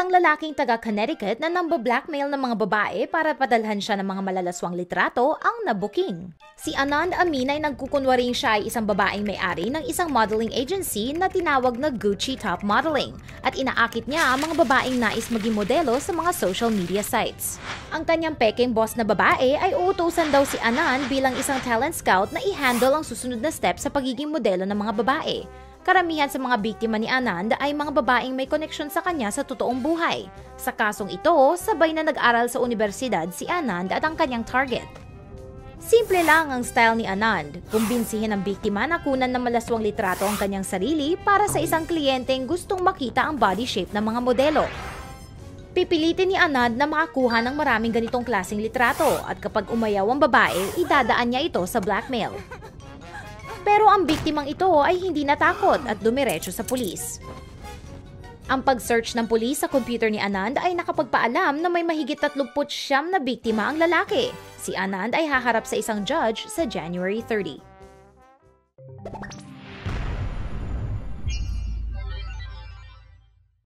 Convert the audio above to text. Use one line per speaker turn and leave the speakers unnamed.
isang lalaking taga Connecticut na namba-blackmail ng mga babae para padalhan siya ng mga malalaswang litrato ang nabuking. Si Anand Amin ay nagkukunwaring siya ay isang babaeng may-ari ng isang modeling agency na tinawag na Gucci Top Modeling at inaakit niya ang mga babaeng nais maging modelo sa mga social media sites. Ang kanyang peking boss na babae ay uutusan daw si Anand bilang isang talent scout na i-handle ang susunod na step sa pagiging modelo ng mga babae. Karamihan sa mga biktima ni Anand ay mga babaeng may koneksyon sa kanya sa totoong buhay. Sa kasong ito, sabay na nag-aral sa universidad si Anand at ang kanyang target. Simple lang ang style ni Anand, kumbinsihin ang biktima na kunan ng malaswang litrato ang kanyang sarili para sa isang kliyenteng gustong makita ang body shape ng mga modelo. Pipilitin ni Anand na makakuha ng maraming ganitong klaseng litrato at kapag umayaw ang babae, idadaan niya ito sa blackmail. Pero ang biktimang ito ay hindi natakot at dumiretso sa pulis. Ang pag-search ng pulis sa computer ni Anand ay nakapagpaalam na may mahigit 39 na biktima ang lalaki. Si Anand ay haharap sa isang judge sa January 30.